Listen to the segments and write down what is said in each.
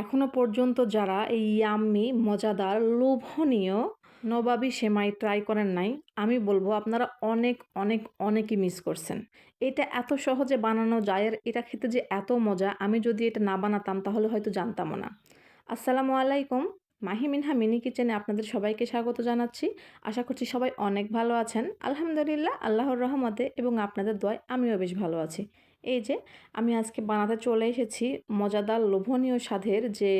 এখনও পর্যন্ত যারা এই ইয়াম্মি, মজাদার, লোভনীয় নবাবি সেমাই ট্রাই করেন নাই, আমি বলব আপনারা অনেক অনেক, অনেকই মিস করছেন। এটা এত সহজে বানানো যায় এটা খেতে যে এত মজা, আমি যদি এটা না বানাতাম তাহলে হয়তো জানতামও না। আসসালামু আলাইকুম। মাহি মিনহা মিনি কিচেনে আপনাদের সবাইকে স্বাগত জানাচ্ছি। আশা করছি সবাই অনেক ভালো আছেন। আলহামদুলিল্লাহ, আল্লাহর রহমতে এবং আপনাদের দয় আমিও বেশ ভালো আছি। এই যে, আমি আজকে বানাতে চলে এসেছি মজাদার লোভনীয় স্বাদের যে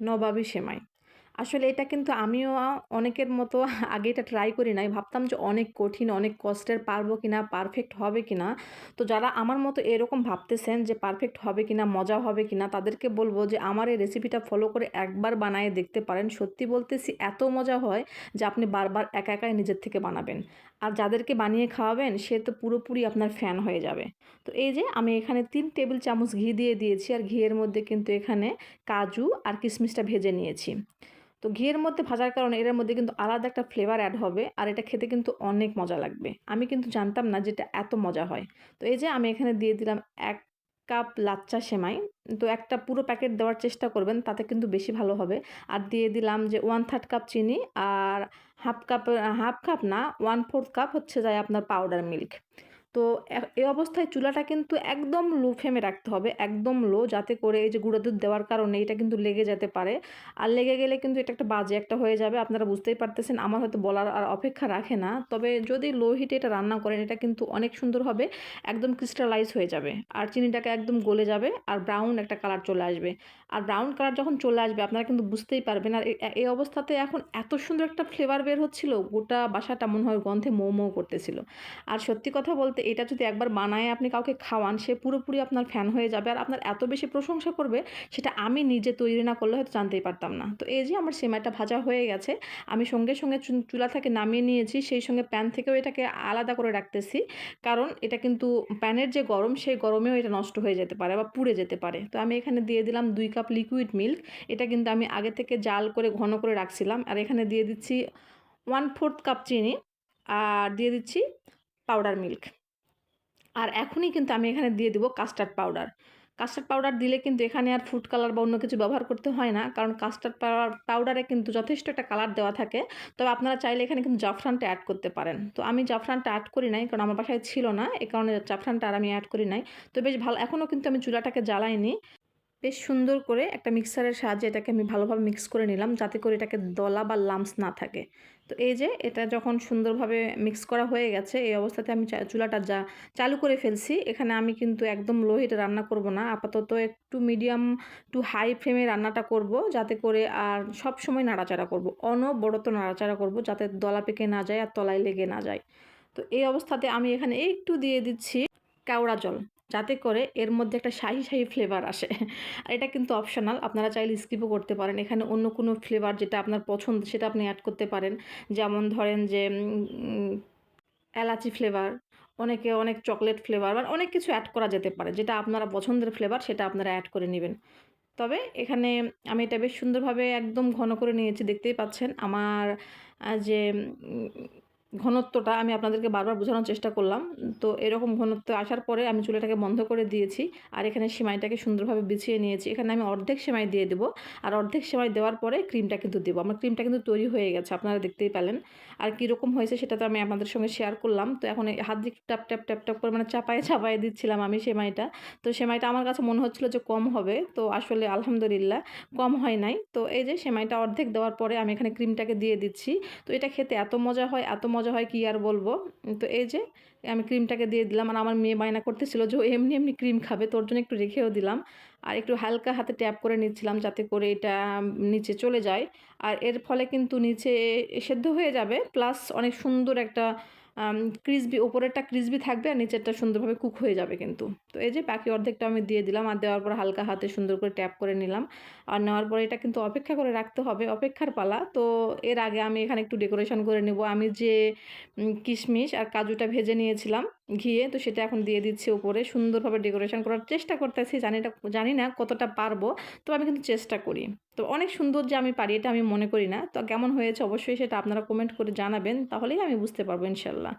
নবাবী সেমাই। আসলে এটা কিন্তু আমিও অনেকের মতো আগে এটা ট্রাই করি নাই। ভাবতাম যে অনেক কঠিন, অনেক কষ্টের পারব কি না পারফেক্ট হবে কি না তো যারা আমার মতো এরকম ভাবতেছেন যে পারফেক্ট হবে কি না মজা হবে কি না তাদেরকে বলব যে আমার এই রেসিপিটা ফলো করে একবার বানায় দেখতে পারেন। সত্যি বলতেছি, এত মজা হয় যে আপনি বারবার একা একাই নিজের থেকে বানাবেন। আর যাদেরকে বানিয়ে খাওয়াবেন, সে তো পুরোপুরি আপনার ফ্যান হয়ে যাবে। তো এই যে আমি এখানে তিন টেবিল চামচ ঘি দিয়ে দিয়েছি। আর ঘিয়ের মধ্যে কিন্তু এখানে কাজু আর কিশমিশটা ভেজে নিয়েছি। তো ঘিয়ের মধ্যে ভাজার কারণে এর মধ্যে কিন্তু আলাদা একটা ফ্লেভার অ্যাড হবে, আর এটা খেতে কিন্তু অনেক মজা লাগবে। আমি কিন্তু জানতাম না যেটা এত মজা হয়। তো এই যে আমি এখানে দিয়ে দিলাম এক কাপ লাচ্চা সেমাই, তো একটা পুরো প্যাকেট দেওয়ার চেষ্টা করবেন, তাতে কিন্তু বেশি ভালো হবে। আর দিয়ে দিলাম যে ওয়ান থার্ড কাপ চিনি, আর হাফ কাপ হাফ কাপ না ওয়ান ফোর্থ কাপ হচ্ছে যায় আপনার পাউডার মিল্ক তো এই অবস্থায় চুলাটা কিন্তু একদম লো ফ্লেমে রাখতে হবে, একদম লো, যাতে করে এই যে গুঁড়ো দুধ দেওয়ার কারণে এটা কিন্তু লেগে যেতে পারে। আর লেগে গেলে কিন্তু এটা একটা বাজে একটা হয়ে যাবে, আপনারা বুঝতেই পারতেছেন, আমার হয়তো বলার আর অপেক্ষা রাখে না। তবে যদি লো হিটে এটা রান্না করেন, এটা কিন্তু অনেক সুন্দর হবে, একদম ক্রিস্টালাইজ হয়ে যাবে, আর চিনিটাকে একদম গলে যাবে, আর ব্রাউন একটা কালার চলে আসবে। আর ব্রাউন কালার যখন চলে আসবে, আপনারা কিন্তু বুঝতেই পারবেন, আর এই অবস্থাতে এখন এত সুন্দর একটা ফ্লেভার বের হচ্ছিল, গোটা বাসাটা মনে হয় গন্ধে মৌ মৌ করতেছিল। আর সত্যি কথা বলতে এটা যদি একবার বানায় আপনি কাউকে খাওয়ান, সে পুরোপুরি আপনার ফ্যান হয়ে যাবে আর আপনার এত বেশি প্রশংসা করবে, সেটা আমি নিজে তৈরি না করলে হয়তো জানতেই পারতাম না। তো এই যে আমার সেমাইটা ভাজা হয়ে গেছে, আমি সঙ্গে সঙ্গে চুলা থেকে নামিয়ে নিয়েছি, সেই সঙ্গে প্যান থেকেও এটাকে আলাদা করে রাখতেছি। কারণ এটা কিন্তু প্যানের যে গরম, সেই গরমেও এটা নষ্ট হয়ে যেতে পারে বা পুড়ে যেতে পারে। তো আমি এখানে দিয়ে দিলাম দুই কাপ লিকুইড মিল্ক এটা কিন্তু আমি আগে থেকে জাল করে ঘন করে রাখছিলাম। আর এখানে দিয়ে দিচ্ছি ওয়ান ফোর্থ কাপ চিনি, আর দিয়ে দিচ্ছি পাউডার মিল্ক আর এখনই কিন্তু আমি এখানে দিয়ে দেবো কাস্টার্ড পাউডার কাস্টার্ড পাউডার দিলে কিন্তু এখানে আর ফুড কালার বা অন্য কিছু ব্যবহার করতে হয় না, কারণ কাস্টার্ড পাউডারে কিন্তু যথেষ্ট একটা কালার দেওয়া থাকে। তবে আপনারা চাইলে এখানে কিন্তু জাফরানটা অ্যাড করতে পারেন। তো আমি জাফরানটা অ্যাড করি নাই, কারণ আমার বাসায় ছিল না, এ কারণে জাফরানটা আর আমি অ্যাড করি নাই। তো বেশ ভালো, এখনও কিন্তু আমি চুলাটাকে জ্বালাইনি। বেশ সুন্দর করে একটা মিক্সারের সাহায্যে এটাকে আমি ভালোভাবে মিক্স করে নিলাম যাতে করে এটাকে দলা বা লামস না থাকে। তো এই যে এটা যখন সুন্দরভাবে মিক্স করা হয়ে গেছে, এই অবস্থাতে আমি চুলাটা যা চালু করে ফেলছি। এখানে আমি কিন্তু একদম লো হিটে রান্না করব না। আপাতত একটু মিডিয়াম টু হাই ফ্লেমে রান্নাটা করব যাতে করে আর সব সময় নাড়াচাড়া করব। অনবরত নাড়াচাড়া করব যাতে দলা পেকে না যায় আর তলায় লেগে না যায়। তো এই অবস্থাতে আমি এখানে একটু দিয়ে দিচ্ছি কেওড়া জল। যাতে করে এর মধ্যে একটা শাহি শাহি ফ্লেভার আসে। আর এটা কিন্তু অপশনাল আপনারা চাইলে স্কিপও করতে পারেন। এখানে অন্য কোনো ফ্লেভার যেটা আপনার পছন্দ, সেটা আপনি অ্যাড করতে পারেন। যেমন ধরেন যে এলাচি ফ্লেভার অনেকে অনেক চকলেট ফ্লেভার বা অনেক কিছু অ্যাড করা যেতে পারে। যেটা আপনারা পছন্দের ফ্লেভার সেটা আপনারা অ্যাড করে নেবেন। তবে এখানে আমি এটা বেশ সুন্দরভাবে একদম ঘন করে নিয়েছি, দেখতেই পাচ্ছেন। আমার যে ঘনত্বটা আমি আপনাদেরকে বারবার বোঝানোর চেষ্টা করলাম। তো এরকম ঘনত্ব আসার পরে আমি চুলাটাকে বন্ধ করে দিয়েছি আর এখানে সেমাইটাকে সুন্দরভাবে বিছিয়ে নিয়েছি। এখানে আমি অর্ধেক সেমাই দিয়ে দেবো আর অর্ধেক সেমাই দেওয়ার পরে ক্রিমটা কিন্তু দেবো। আমার ক্রিমটা কিন্তু তৈরি হয়ে গেছে, আপনারা দেখতেই পেলেন। আর কীরকম হয়েছে সেটা তো আমি আপনাদের সঙ্গে শেয়ার করলাম। তো এখন হাত দিয়ে ট্যাপ ট্যাপ ট্যাপ ট্যাপ করে মানে চাপায়ে চাপায়ে দিচ্ছিলাম আমি সেমাইটা। তো সেমাইটা আমার কাছে মনে হচ্ছিল যে কম হবে। তো আসলে আলহামদুলিল্লাহ কম হয় নাই। তো এই যে সেমাইটা অর্ধেক দেওয়ার পরে আমি এখানে ক্রিমটাকে দিয়ে দিচ্ছি। তো এটা খেতে এত মজা হয়, এত মজা মজা হয় কি আর বলব? তো এই যে আমি ক্রিমটাকে দিয়ে দিলাম আর আমার মেয়ে বায়না করতেছিল যে এমনি এমনি ক্রিম খাবে, তোর জন্য একটু রেখেও দিলাম। আর একটু হালকা হাতে ট্যাপ করে নিচ্ছিলাম যাতে করে এটা নিচে চলে যায়। আর এর ফলে কিন্তু নিচে সেদ্ধ হয়ে যাবে, প্লাস অনেক সুন্দর একটা ক্রিসবি ওপরেরটা ক্রিসবি থাকবে আর নিচেরটা সুন্দরভাবে কুক হয়ে যাবে কিন্তু। তো এই যে বাকি অর্ধেকটা আমি দিয়ে দিলাম আর দেওয়ার পর হালকা হাতে সুন্দর করে ট্যাপ করে নিলাম। আর নেওয়ার পরে এটা কিন্তু অপেক্ষা করে রাখতে হবে, অপেক্ষার পালা। তো এর আগে আমি এখানে একটু ডেকোরেশন করে নেব। আমি যে কিশমিশ আর কাজুটা ভেজে নিয়েছিলাম ঘিয়ে, তো সেটা এখন দিয়ে দিচ্ছি উপরে। সুন্দরভাবে ডেকোরেশন করার চেষ্টা করতেছি, জানি না জানি না কতটা পারব তো আমি কিন্তু চেষ্টা করি। তো অনেক সুন্দর যে আমি পারি, এটা আমি মনে করি না। তো কেমন হয়েছে অবশ্যই সেটা আপনারা কমেন্ট করে জানাবেন, তাহলেই আমি বুঝতে পারব ইনশাল্লাহ।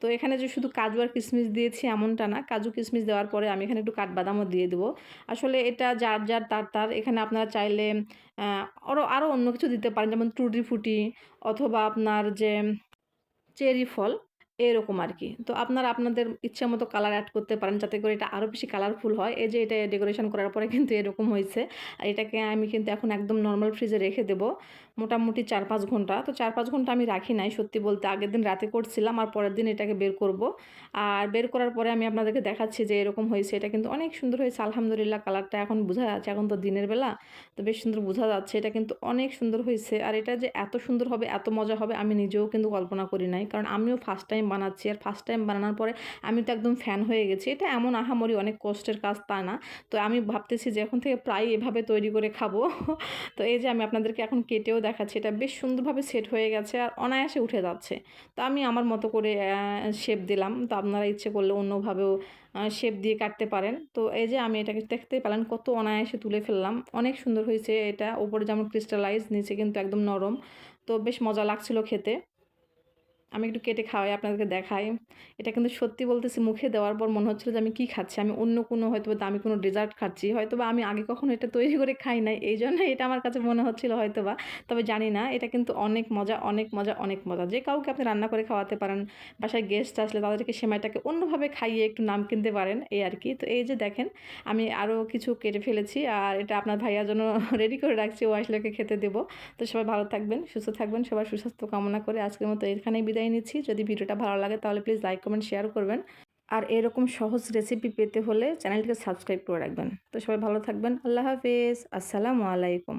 তো এখানে যে শুধু কাজু আর কিশমিশ দিয়েছি এমনটা না, কাজু কিশমিশ দেওয়ার পরে আমি এখানে একটু কাঠবাদামও দিয়ে দেবো। আসলে এটা যার যার তার তার, এখানে আপনারা চাইলে আরও আরও অন্য কিছু দিতে পারেন, যেমন টুটি ফুটি অথবা আপনার যে চেরি ফল এরকম আর কি তো আপনারা আপনাদের ইচ্ছা মতো কালার অ্যাড করতে পারেন যাতে করে এটা আরও বেশি কালারফুল হয়। এই যে এটা ডেকোরেশন করার পরে কিন্তু এরকম হয়েছে। আর এটাকে আমি কিন্তু এখন একদম নর্মাল ফ্রিজে রেখে দেবো। মোটামুটি চার পাঁচ ঘণ্টা। তো চার পাঁচ ঘণ্টা আমি রাখি নাই সত্যি বলতে। আগের দিন রাতে করছিলাম, আর পরের দিন এটাকে বের করব। আর বের করার পরে আমি আপনাদেরকে দেখাচ্ছি যে এরকম হয়েছে। এটা কিন্তু অনেক সুন্দর হয়েছে। আলহামদুলিল্লাহ কালারটা এখন বোঝা যাচ্ছে। এখন তো দিনের বেলা। তো বেশ সুন্দর বোঝা যাচ্ছে। এটা কিন্তু অনেক সুন্দর হয়েছে। আর এটা যে এত সুন্দর হবে, এত মজা হবে, আমি নিজেও কিন্তু কল্পনা করি নাই। কারণ আমিও ফার্স্ট টাইম বানাচ্ছি আর ফার্স্ট টাইম বানানোর পরে আমি তো একদম ফ্যান হয়ে গেছি। এটা এমন আহামরি অনেক কষ্টের কাজ তা না। তো আমি ভাবতেছি যে এখন থেকে প্রায় এভাবে তৈরি করে খাব। তো এই যে আমি আপনাদেরকে এখন কেটেও দেখাচ্ছি, এটা বেশ সুন্দরভাবে সেট হয়ে গেছে আর অনায়াসে উঠে যাচ্ছে। তো আমি আমার মতো করে শেপ দিলাম। তো আপনারা ইচ্ছে করলে অন্যভাবেও শেপ দিয়ে কাটতে পারেন। তো এই যে আমি এটাকে দেখতে পেলাম কত অনায়াসে তুলে ফেললাম। অনেক সুন্দর হয়েছে এটা। ওপরে যেমন ক্রিস্টালাইজ নিচে কিন্তু একদম নরম। তো বেশ মজা লাগছিল খেতে। আমি একটু কেটে খাওয়াই, আপনাদেরকে দেখাই। এটা কিন্তু সত্যি বলতেছি, মুখে দেওয়ার পর মনে হচ্ছিল যে আমি কী খাচ্ছি? আমি অন্য কোনো হয়তো বা দামি কোনো ডেজার্ট খাচ্ছি। হয়তো বা আমি আগে কখনো এটা তৈরি করে খাই নাই, এই জন্য এটা আমার কাছে মনে হচ্ছিল হয়তো বা তবে জানি না, এটা কিন্তু অনেক মজা অনেক মজা অনেক মজা। যে কাউকে আপনি রান্না করে খাওয়াতে পারেন, বাসায় গেস্ট আসলে তাদেরকে সেমাইটাকে অন্যভাবে খাইয়ে একটু নাম কিনতে পারেন, এই আর কি। তো এই যে দেখেন, আমি আরও কিছু কেটে ফেলেছি, আর এটা আপনার ভাইয়ার জন্য রেডি করে রাখছি, ও আসলে খেতে দেবো। তো সবাই ভালো থাকবেন, সুস্থ থাকবেন, সবার সুস্বাস্থ্য কামনা করে আজকের মতো এখানেই বিদায় বিদায় নিচ্ছি যদি ভিডিওটা ভালো লাগে তাহলে প্লিজ লাইক কমেন্ট শেয়ার করবেন। আর এরকম সহজ রেসিপি পেতে হলে চ্যানেলটিকে সাবস্ক্রাইব করে রাখবেন। তো সবাই ভালো থাকবেন। আল্লাহ হাফিজ। আসসালামু আলাইকুম।